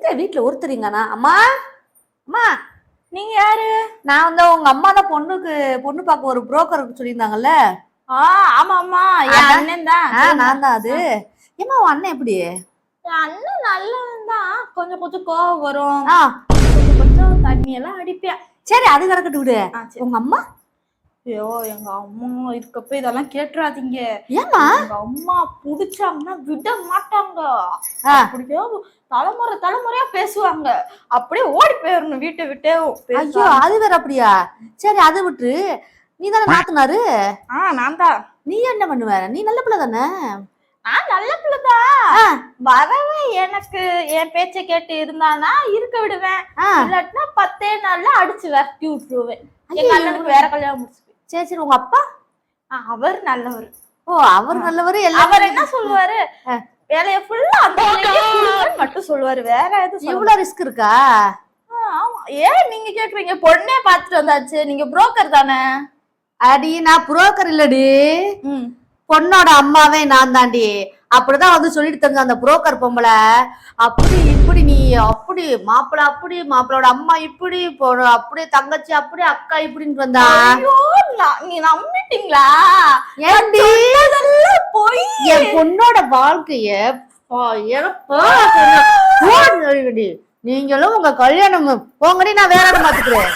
எங்க வீட்டுல ஒருத்தரிங்கண்ணா அம்மா? அம்மா? நீங்க யாரு? நான் வந்து உங்க அம்மா தான் பொண்ணுக்கு பொண்ணு பார்க்க ஒரு புரோக்கர் சொல்லியிருந்தாங்கல்ல? ஆ ஆமா ஆமா. என். அண்ணன் தான். நான் தான் அது. ஏமா உன் அண்ணன் எப்படி? அண்ணன் நல்லவன் தான். கொஞ்சம் கொஞ்சம் கோவம் வரும். கொஞ்சம் கொஞ்சம் தண்ணி எல்லாம் அடிப்பேன். சரி அது கிடக்கட்டு விடு. உங்க அம்மா? ஐயோ எங்க அம்மா இருக்கப்ப இதெல்லாம் கேட்டுறாதீங்க. ஏமா எங்க அம்மா புடிச்சாங்கன்னா விட மாட்டாங்க. அப்படியே தலைமுறை தலைமுறையா பேசுவாங்க. அப்படியே ஓடி போயிடணும் வீட்டை விட்டே ஐயோ. அது வேற அப்படியா? சரி அதை விட்டு நீ தானே நாத்துனாரு? ஆ நான் தான். நீ என்ன பண்ணுவ? நீ நல்ல பிள்ளை தானே? நான் நல்ல பிள்ளைதான். வரவே எனக்கு என் பேச்ச கேட்டு இருந்தானா இருக்க விடுவேன். இல்லாட்டினா பத்தே நாள்ல அடிச்சு விரட்டி விட்டுருவேன். எங்க ஐயோ. அண்ணனுக்கு வேற கல்யாணம் முடிச்சு சரி சரி உங்க அப்பா? அவர் நல்லவர். ஓ அவர் நல்லவர் அவர் என்ன சொல்லுவாரு. வேலைய ஃபுல்லா அந்த மட்டும் சொல்லுவாரு. வேற எதுவும் இவ்வளவு ரிஸ்க் இருக்கா. ஏன் நீங்க கேக்குறீங்க? பொண்ணே பாத்துட்டு வந்தாச்சு. நீங்க புரோக்கர் தானே? அடி நான் புரோக்கர் இல்லடி. பொண்ணோட அம்மாவே நான் தாண்டி. அப்படிதான் வந்து சொல்லிட்டு தந்த அந்த புரோக்கர் பொம்பளை. அப்படி இப்படி நீ அப்படி மாப்பிள அப்படி மாப்பிளோட அம்மா இப்படி பொ- அப்படி தங்கச்சி அப்படி அக்கா இப்படின்னு வந்தா. நீ நம்பிட்டீங்களா? அதெல்லாம் போய். என் பொண்ணோட வாழ்க்கைய. நீங்களும் உங்க கல்யாணம் போங்கடி நான் வேற பாத்துக்கிறேன்